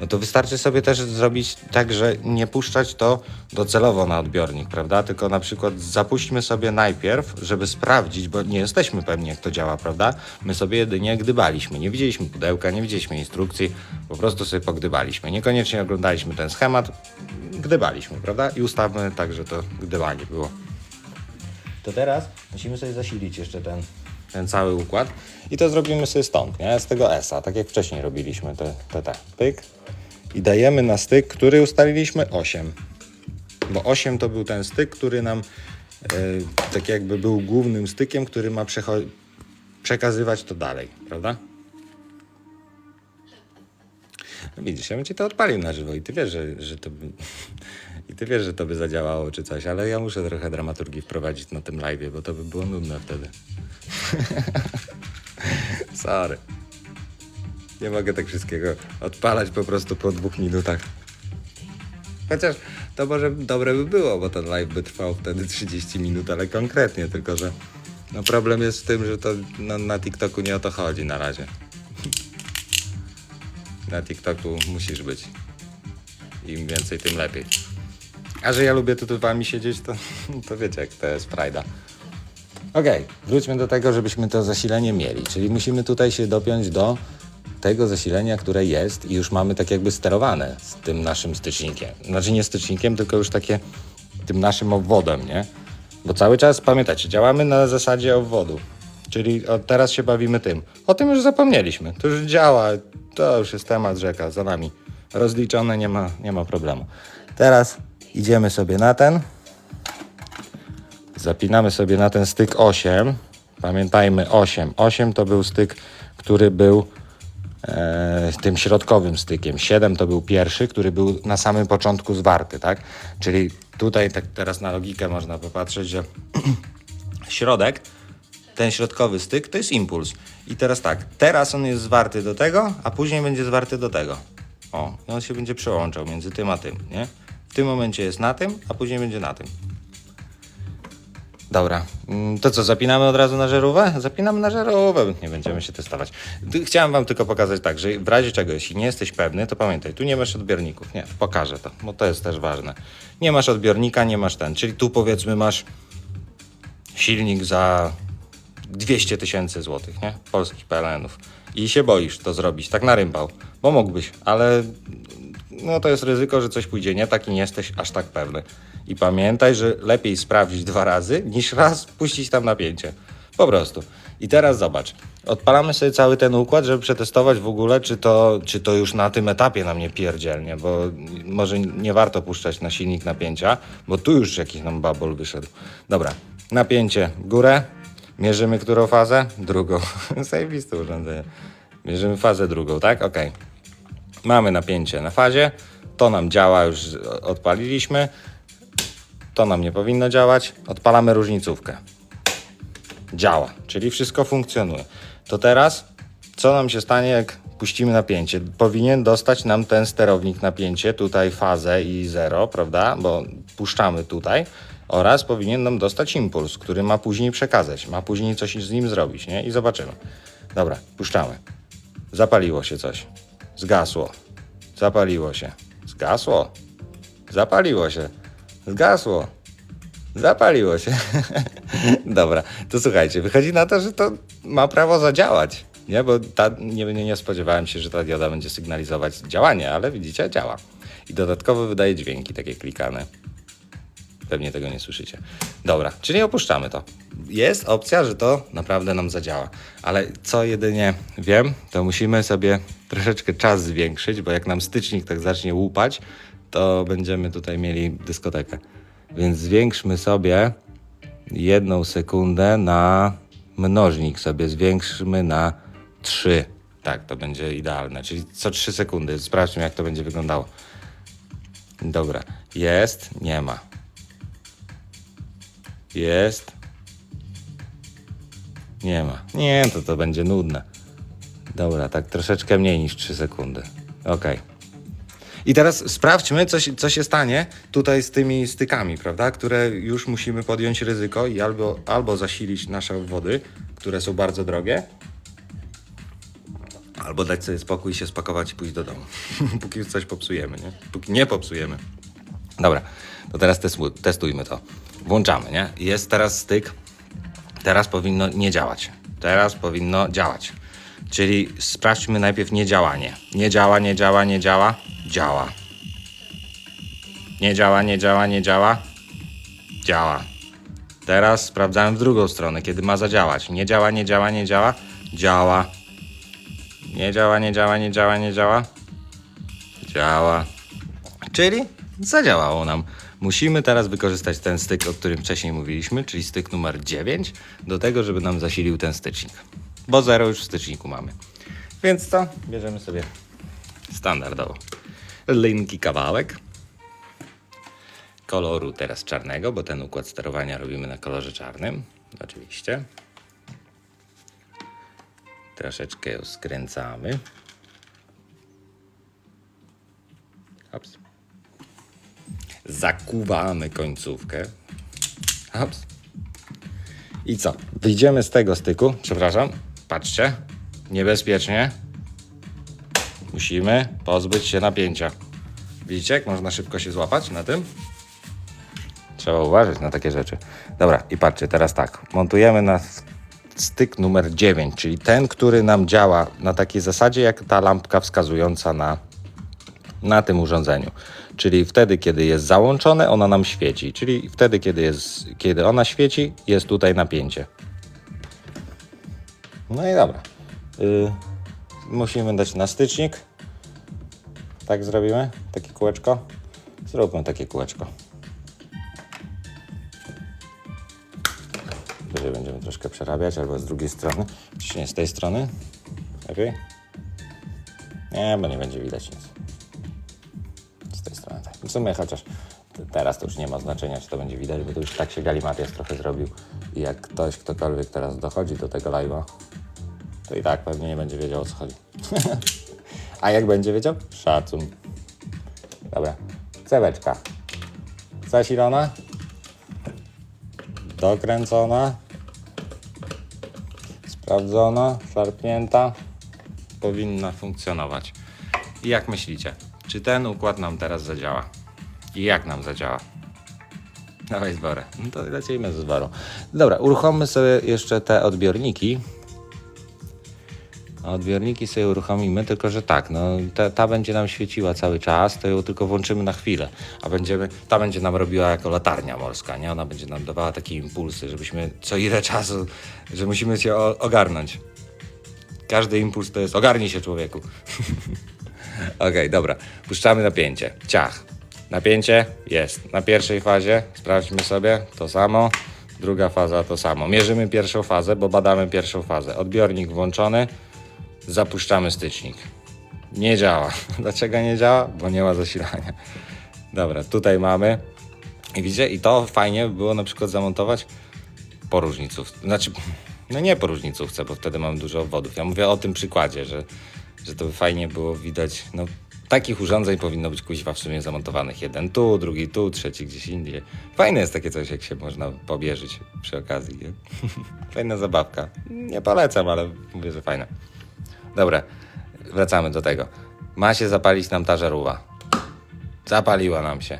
no to wystarczy sobie też zrobić tak, że nie puszczać to docelowo na odbiornik, prawda? Tylko na przykład zapuśćmy sobie najpierw, żeby sprawdzić, bo nie jesteśmy pewni, jak to działa, prawda? My sobie jedynie gdybaliśmy. Nie widzieliśmy pudełka, nie widzieliśmy instrukcji, po prostu sobie pogdybaliśmy. Niekoniecznie oglądaliśmy ten schemat, gdybaliśmy, prawda? I ustawmy tak, że to gdybanie było. To teraz musimy sobie zasilić jeszcze ten, ten cały układ i to zrobimy sobie stąd, nie? Z tego S-a, tak jak wcześniej robiliśmy te, te, te. Pyk. I dajemy na styk, który ustaliliśmy 8. Bo 8 to był ten styk, który nam e, tak jakby był głównym stykiem, który ma przekazywać to dalej, prawda? No widzisz, ja bym ci to odpalił na żywo i ty wiesz, że, że to by... I ty wiesz, że to by zadziałało czy coś, ale ja muszę trochę dramaturgii wprowadzić na tym live'ie, bo to by było nudne wtedy. Sorry. Nie mogę tak wszystkiego odpalać po prostu po dwóch minutach. Chociaż to może dobre by było, bo ten live by trwał wtedy 30 minut, ale konkretnie, tylko że no problem jest w tym, że to no, na TikToku nie o to chodzi na razie. Na TikToku musisz być. Im więcej, tym lepiej. A że ja lubię tu wami siedzieć, to, to wiecie, jak to jest frajda. Okej, wróćmy do tego, żebyśmy to zasilenie mieli. Czyli musimy tutaj się dopiąć do tego zasilenia, które jest i już mamy tak jakby sterowane z tym naszym stycznikiem. Znaczy nie stycznikiem, tylko już takie tym naszym obwodem, nie? Bo cały czas, pamiętacie, działamy na zasadzie obwodu. Czyli teraz się bawimy tym. O tym już zapomnieliśmy. To już działa, to już jest temat rzeka za nami. Rozliczone, nie ma, nie ma problemu. Teraz idziemy sobie na ten. Zapinamy sobie na ten styk 8. Pamiętajmy 8. 8 to był styk, który był e, tym środkowym stykiem. 7 to był pierwszy, który był na samym początku zwarty, tak? Czyli tutaj tak teraz na logikę można popatrzeć, że środek, ten środkowy styk to jest impuls. I teraz tak, teraz on jest zwarty do tego, a później będzie zwarty do tego. O, i on się będzie przełączał między tym a tym, nie? W tym momencie jest na tym, a później będzie na tym. Dobra, mm, to co, zapinamy od razu na żarówkę? Zapinamy na żarówkę, nie będziemy się testować. Chciałem wam tylko pokazać tak, że w razie czego, jeśli nie jesteś pewny, to pamiętaj, tu nie masz odbiorników. Nie, pokażę to, bo to jest też ważne. Nie masz odbiornika, nie masz ten, czyli tu powiedzmy masz silnik za 200 tysięcy złotych, nie? Polskich PLN-ów. I się boisz to zrobić, tak na rympał, bo mógłbyś, ale no to jest ryzyko, że coś pójdzie nie tak i nie jesteś aż tak pewny. I pamiętaj, że lepiej sprawdzić dwa razy, niż raz puścić tam napięcie. Po prostu. I teraz zobacz. Odpalamy sobie cały ten układ, żeby przetestować w ogóle, czy to, czy to już na tym etapie nam nie pierdzielnie, bo może nie warto puszczać na silnik napięcia, bo tu już jakiś nam babol wyszedł. Dobra, napięcie górę. Mierzymy którą fazę? Drugą. Zajebiste urządzenie. Mierzymy fazę drugą, tak? Okej. Mamy napięcie na fazie, to nam działa, już odpaliliśmy, to nam nie powinno działać, odpalamy różnicówkę. Działa, czyli wszystko funkcjonuje. To teraz, co nam się stanie, jak puścimy napięcie? Powinien dostać nam ten sterownik napięcie, tutaj fazę i zero, prawda? Bo puszczamy tutaj. Oraz powinien nam dostać impuls, który ma później przekazać, ma później coś z nim zrobić, nie? I zobaczymy. Dobra, puszczamy. Zapaliło się coś. Zgasło. Zapaliło się. Zgasło. Zapaliło się. Zgasło. Zapaliło się. Dobra, to słuchajcie, wychodzi na to, że to ma prawo zadziałać. Nie, bo ta, nie, nie, nie spodziewałem się, że ta dioda będzie sygnalizować działanie, ale widzicie, działa. I dodatkowo wydaje dźwięki takie klikane. Pewnie tego nie słyszycie. Dobra, czyli opuszczamy to. Jest opcja, że to naprawdę nam zadziała. Ale co jedynie wiem, to musimy sobie troszeczkę czas zwiększyć, bo jak nam stycznik tak zacznie łupać, to będziemy tutaj mieli dyskotekę. Więc zwiększmy sobie jedną sekundę na mnożnik sobie zwiększmy na 3. Tak, to będzie idealne. Czyli co 3 sekundy. Sprawdźmy, jak to będzie wyglądało. Dobra. Jest, nie ma. Jest. Nie ma. Nie, to to będzie nudne. Dobra, tak troszeczkę mniej niż 3 sekundy. Okej. I teraz sprawdźmy, co się, co się stanie tutaj z tymi stykami, prawda? Które już musimy podjąć ryzyko i albo, albo zasilić nasze obwody, które są bardzo drogie, Albo dać sobie spokój, się spakować i pójść do domu. Póki coś popsujemy, nie? Póki nie popsujemy. Dobra, to teraz testu- testujmy to. Włączamy, nie? Jest teraz styk. Teraz powinno nie działać. Teraz powinno działać. Czyli sprawdźmy najpierw niedziałanie. Nie działa, nie działa, nie działa. Działa. Nie działa, nie działa, nie działa. Działa. Teraz sprawdzałem w drugą stronę, kiedy ma zadziałać. Nie działa, nie działa, nie działa. Działa. Nie działa, nie działa, nie działa, nie działa. Działa. Czyli zadziałało nam. Musimy teraz wykorzystać ten styk, o którym wcześniej mówiliśmy, czyli styk numer 9, do tego, żeby nam zasilił ten stycznik. Bo zero już w styczniku mamy. Więc co? Bierzemy sobie standardowo linki kawałek koloru teraz czarnego, bo ten układ sterowania robimy na kolorze czarnym. Oczywiście. Troszeczkę ją skręcamy. Hops. Zakuwamy końcówkę. Hops. I co? Wyjdziemy z tego styku. Przepraszam. Patrzcie. Niebezpiecznie. Musimy pozbyć się napięcia. Widzicie, jak można szybko się złapać na tym? Trzeba uważać na takie rzeczy. Dobra, i patrzcie, teraz tak. Montujemy na styk numer 9, czyli ten, który nam działa na takiej zasadzie, jak ta lampka wskazująca na, na tym urządzeniu. Czyli wtedy, kiedy jest załączone, ona nam świeci. Czyli wtedy, kiedy, jest, kiedy ona świeci, jest tutaj napięcie. No i dobra. Y, musimy dać na stycznik. Tak zrobimy? Takie kółeczko? Zróbmy takie kółeczko. Wyżej będziemy troszkę przerabiać, albo z drugiej strony. Czy nie z tej strony? Lepiej? Nie, bo nie będzie widać nic. Tej strony tak. W sumie chociaż teraz to już nie ma znaczenia, czy to będzie widać, bo to już tak się galimatias trochę zrobił. I jak ktoś, ktokolwiek teraz dochodzi do tego live'a, to i tak pewnie nie będzie wiedział o co chodzi. A jak będzie wiedział? Szacun. Dobra. Ceweczka. Zasilona. Dokręcona. Sprawdzona. Szarpnięta. Powinna funkcjonować. I jak myślicie? Czy ten układ nam teraz zadziała? I jak nam zadziała? Dawaj z worem. No to lecimy z worą. Dobra, uruchommy sobie jeszcze te odbiorniki. Odbiorniki sobie uruchomimy, tylko że tak, no, ta, ta będzie nam świeciła cały czas, to ją tylko włączymy na chwilę, a będziemy, ta będzie nam robiła jako latarnia morska, nie? Ona będzie nam dawała takie impulsy, żebyśmy co ile czasu, że musimy się ogarnąć. Każdy impuls to jest ogarnij się człowieku. Okej, dobra. Puszczamy napięcie. Ciach. Napięcie jest. Na pierwszej fazie sprawdźmy sobie to samo. Druga faza to samo. Mierzymy pierwszą fazę, bo badamy pierwszą fazę. Odbiornik włączony. Zapuszczamy stycznik. Nie działa. Dlaczego nie działa? Bo nie ma zasilania. Dobra, tutaj mamy. I widzicie, i to fajnie by było na przykład zamontować po różniców. Znaczy, no nie po różnicówce, bo wtedy mam dużo obwodów. Ja mówię o tym przykładzie, że, że to fajnie było widać. No, takich urządzeń powinno być kuźwa w sumie zamontowanych. Jeden tu, drugi tu, trzeci gdzieś indziej. Fajne jest takie coś, jak się można pobierzyć przy okazji. Nie? Fajna zabawka. Nie polecam, ale mówię, że fajna. Dobra, wracamy do tego. Ma się zapalić nam ta żarówa. Zapaliła nam się.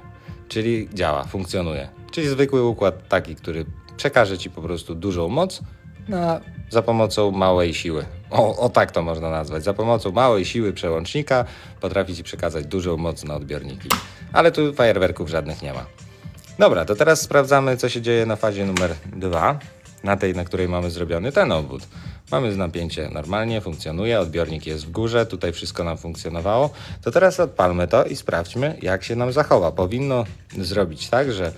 Czyli działa, funkcjonuje. Czyli zwykły układ taki, który przekaże ci po prostu dużą moc na, za pomocą małej siły. O, o tak to można nazwać. Za pomocą małej siły przełącznika potrafi ci przekazać dużą moc na odbiorniki. Ale tu fajerwerków żadnych nie ma. Dobra, to teraz sprawdzamy, co się dzieje na fazie numer 2, na tej, na której mamy zrobiony ten obwód. Mamy napięcie normalnie, funkcjonuje, odbiornik jest w górze, tutaj wszystko nam funkcjonowało. To teraz odpalmy to i sprawdźmy, jak się nam zachowa. Powinno zrobić tak, że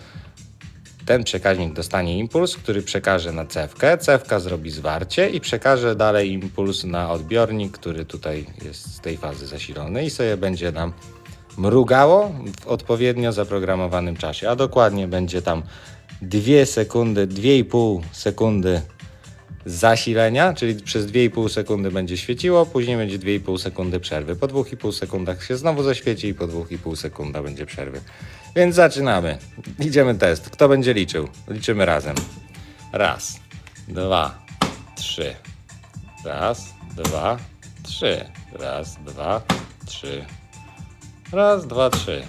ten przekaźnik dostanie impuls, który przekaże na cewkę, cewka zrobi zwarcie i przekaże dalej impuls na odbiornik, który tutaj jest z tej fazy zasilony i sobie będzie nam mrugało w odpowiednio zaprogramowanym czasie, a dokładnie będzie tam 2 sekundy, 2,5 sekundy zasilenia, czyli przez 2,5 sekundy będzie świeciło, później będzie 2,5 sekundy przerwy. Po 2,5 sekundach się znowu zaświeci i po 2,5 sekunda będzie przerwy. Więc zaczynamy. Idziemy test. Kto będzie liczył? Liczymy razem. Raz, dwa, trzy. Raz, dwa, trzy. Raz, dwa, trzy. Raz, dwa, trzy.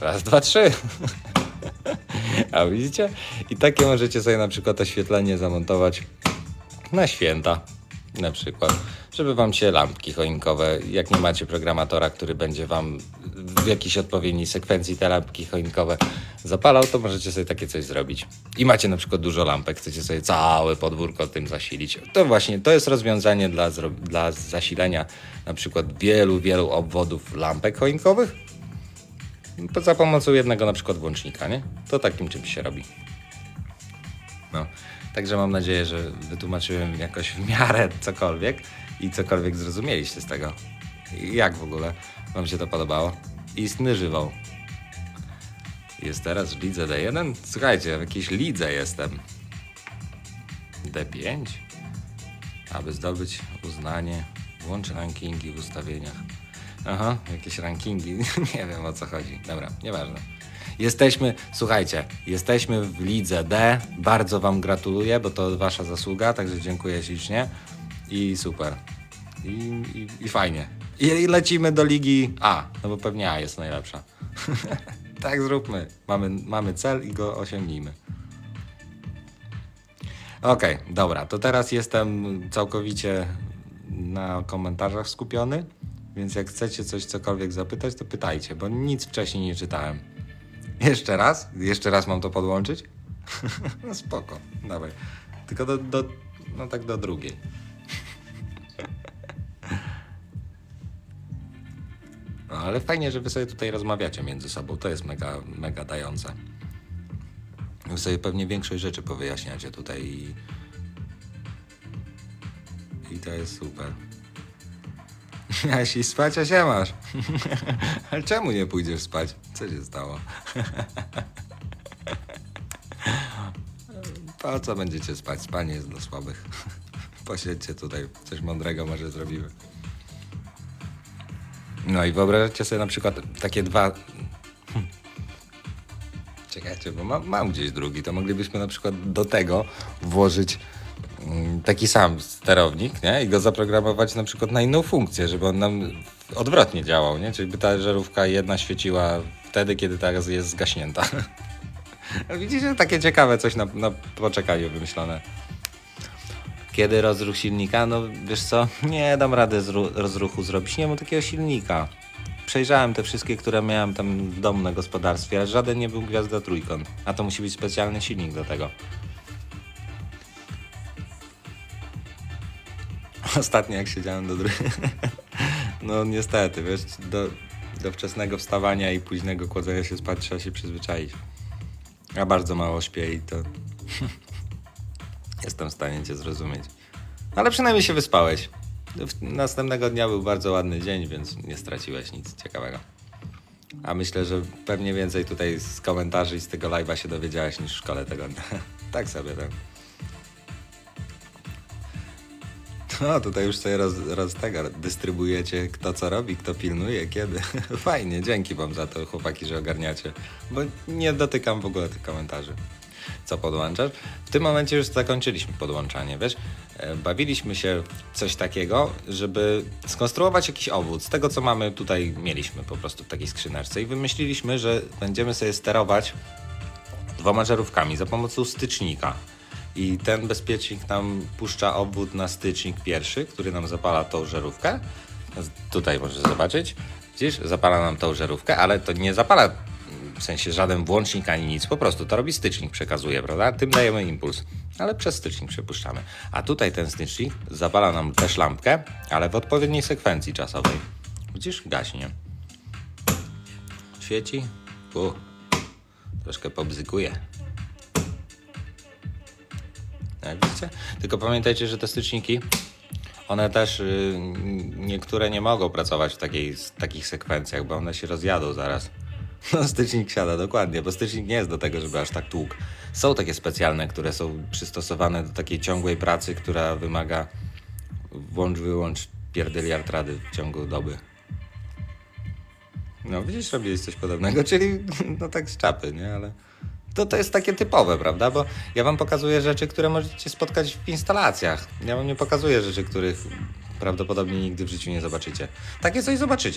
Raz, dwa, trzy. A widzicie? I takie możecie sobie na przykład oświetlenie zamontować na święta. Na przykład, żeby wam się lampki choinkowe, jak nie macie programatora, który będzie wam w jakiejś odpowiedniej sekwencji te lampki choinkowe zapalał, to możecie sobie takie coś zrobić. I macie na przykład dużo lampek, chcecie sobie całe podwórko tym zasilić. To właśnie, to jest rozwiązanie dla, dla zasilenia na przykład wielu, wielu obwodów lampek choinkowych za pomocą jednego na przykład włącznika, nie? To takim czymś się robi. No, także mam nadzieję, że wytłumaczyłem jakoś w miarę cokolwiek i cokolwiek zrozumieliście z tego. Jak w ogóle wam się to podobało? Istny żywą. Jest teraz w lidze D1? Słuchajcie, w jakiejś lidze jestem. D5? Aby zdobyć uznanie, włącz rankingi w ustawieniach. Aha, jakieś rankingi. Nie wiem o co chodzi. Dobra, nieważne. Jesteśmy, słuchajcie, jesteśmy w lidze D. Bardzo Wam gratuluję, bo to Wasza zasługa, także dziękuję ślicznie. I super. I, i, i fajnie. I, I lecimy do ligi A, no bo pewnie A jest najlepsza. tak zróbmy. Mamy, mamy cel i go osiągnijmy. Okej, dobra, to teraz jestem całkowicie na komentarzach skupiony, więc jak chcecie coś cokolwiek zapytać, to pytajcie, bo nic wcześniej nie czytałem. Jeszcze raz? Jeszcze raz mam to podłączyć? no spoko, dawaj. Tylko do, do, no tak do drugiej. No ale fajnie, że wy sobie tutaj rozmawiacie między sobą, to jest mega, mega dające. Wy sobie pewnie większość rzeczy powyjaśniacie tutaj i... I to jest super. Miałeś spać, a się masz. Ale czemu nie pójdziesz spać? Co się stało? Po co będziecie spać? Spanie jest dla słabych. Posiedźcie tutaj, coś mądrego może zrobimy. No i wyobraźcie sobie na przykład takie dwa... Czekajcie, bo mam, mam gdzieś drugi, to moglibyśmy na przykład do tego włożyć mm, taki sam sterownik, nie? I go zaprogramować na przykład na inną funkcję, żeby on nam odwrotnie działał, nie? Czyli by ta żarówka jedna świeciła wtedy, kiedy teraz jest zgaśnięta. Widzicie, takie ciekawe coś na, na poczekaniu wymyślone. Kiedy rozruch silnika? No wiesz co, nie dam rady zru- rozruchu zrobić, nie mam takiego silnika. Przejrzałem te wszystkie, które miałem tam w domu na gospodarstwie, ale żaden nie był gwiazda trójkąt. A to musi być specjalny silnik do tego. Ostatnio jak siedziałem do drugiej. No niestety, wiesz, do, do wczesnego wstawania i późnego kładzenia się spać trzeba się przyzwyczaić. Ja bardzo mało śpię i to jestem w stanie cię zrozumieć. Ale przynajmniej się wyspałeś. Następnego dnia był bardzo ładny dzień, więc nie straciłeś nic ciekawego. A myślę, że pewnie więcej tutaj z komentarzy i z tego live'a się dowiedziałeś niż w szkole tego dnia. tak sobie tak. No, tutaj już sobie roz, roz tego, kto co robi, kto pilnuje, kiedy. Fajnie, dzięki wam za to, chłopaki, że ogarniacie. Bo nie dotykam w ogóle tych komentarzy. Co podłączasz? W tym momencie już zakończyliśmy podłączanie, wiesz? E, Bawiliśmy się w coś takiego, żeby skonstruować jakiś obwód z tego, co mamy tutaj, mieliśmy po prostu w takiej skrzyneczce i wymyśliliśmy, że będziemy sobie sterować dwoma żarówkami za pomocą stycznika. I ten bezpiecznik nam puszcza obwód na stycznik pierwszy, który nam zapala tą żarówkę. Tutaj możesz zobaczyć. Widzisz, zapala nam tą żarówkę, ale to nie zapala w sensie żaden włącznik ani nic, po prostu to robi stycznik, przekazuje, prawda? Tym dajemy impuls, ale przez stycznik przepuszczamy. A tutaj ten stycznik zapala nam też lampkę, ale w odpowiedniej sekwencji czasowej. Widzisz, gaśnie. Świeci. U, troszkę pobzykuje. Jak widzicie? Tylko pamiętajcie, że te styczniki, one też y, niektóre nie mogą pracować w takiej, takich sekwencjach, bo one się rozjadą zaraz. No, stycznik siada, dokładnie, bo stycznik nie jest do tego, żeby aż tak tłuk. Są takie specjalne, które są przystosowane do takiej ciągłej pracy, która wymaga włącz, wyłącz pierdyliard rady w ciągu doby. No, widzisz, robiłeś coś podobnego, czyli no tak z czapy, nie? Ale to, to jest takie typowe, prawda? Bo ja wam pokazuję rzeczy, które możecie spotkać w instalacjach. Ja wam nie pokazuję rzeczy, których prawdopodobnie nigdy w życiu nie zobaczycie. Takie coś zobaczycie.